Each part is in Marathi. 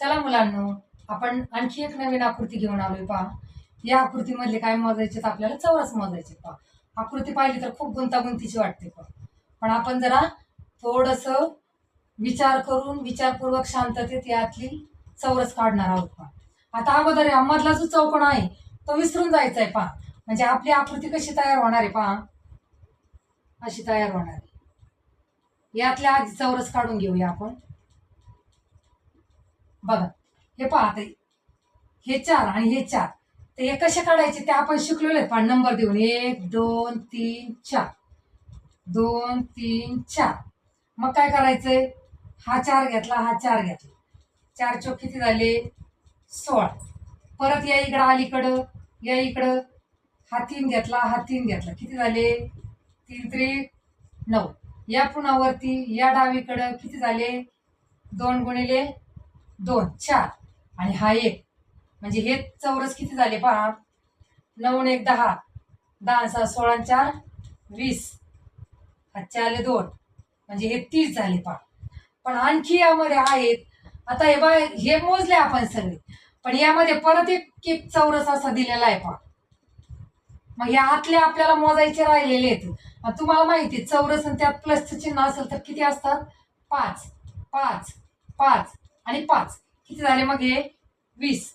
चला मुलांनो आपण आणखी एक नवीन आकृती घेऊन आलोय पहा. या आकृतीमधले काय मोजायचे आपल्याला? चौरस मोजायचे पहा. आकृती पाहिली तर खूप गुंतागुंतीची वाटते पहा. पण आपण जरा थोडस विचार करून विचारपूर्वक शांततेत यातली चौरस काढणार आहोत पहा. आता अगोदर या मधला जो चौकोन आहे तो विसरून जायचा आहे पहा. म्हणजे आपली आकृती कशी तयार होणार आहे पहा. अशी तयार होणार आहे. यातल्या आधी चौरस काढून घेऊया आपण. बघा हे पहा हे चार आणि हे चार. ते हे कसे काढायचे? ते आपण शिकलेलो आहेत. नंबर देऊन. एक दोन तीन चार. दोन तीन चार. मग काय करायचंय? हा चार घेतला हा चार घेतला. चार चोक किती झाले? सोळा. परत या इकडं अलीकडं. या इकडं. हा तीन घेतला हा तीन घेतला. किती झाले? तीन त्रिक नऊ. या पुन्हावरती या डावीकडं किती झाले? दोन गुणिले दोन चार. आणि हा एक. म्हणजे हे चौरस किती झाले पहा? नऊ एक दहा. दहा सहा सोळा चार वीस. आजचे आले दोन. म्हणजे हे तीस झाले पहा. पण आणखी यामध्ये आहेत. आता हे बा हे मोजले आपण सगळे. पण यामध्ये परत एक एक चौरस असा दिलेला आहे पहा. मग या आतले आपल्याला मोजायचे राहिलेले आहेत. मग तुम्हाला माहिती आहे, चौरस आणि त्यात प्लसचं चिन्ह असेल तर किती असतात? पाच. पाच. पाच. आणि पाच. किती झाले मग हे? वीस.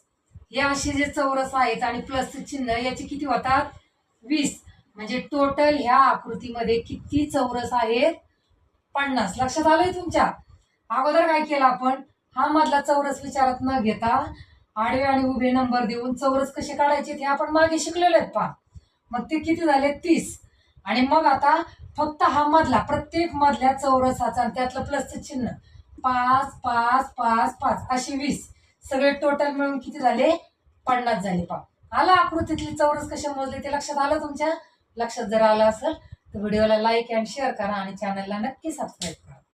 हे असे जे चौरस आहेत आणि प्लस चिन्ह याचे किती होतात? वीस. म्हणजे टोटल ह्या आकृतीमध्ये किती चौरस आहेत? पन्नास. लक्षात आलंय तुमच्या? अगोदर काय केलं आपण? हा मधला चौरस विचारात न घेता आडवे आणि उभे नंबर देऊन चौरस कसे काढायचे ते आपण मागे शिकलेले आहेत पहा. मग ते किती झाले? तीस. आणि मग आता फक्त हा मधला प्रत्येक मधल्या चौरसाचा आणि त्यातलं प्लसचं चिन्ह. पाच पाच पाच पाच. अशी वीस. सगळे टोटल मिळून किती झाले? पन्नास झाले पा आला आकृतीतले चौरस कसे मोजले ते लक्षात आलं तुमच्या? लक्षात जर आलं असेल तर व्हिडिओला लाईक अँड शेअर करा आणि चॅनलला नक्की सबस्क्राईब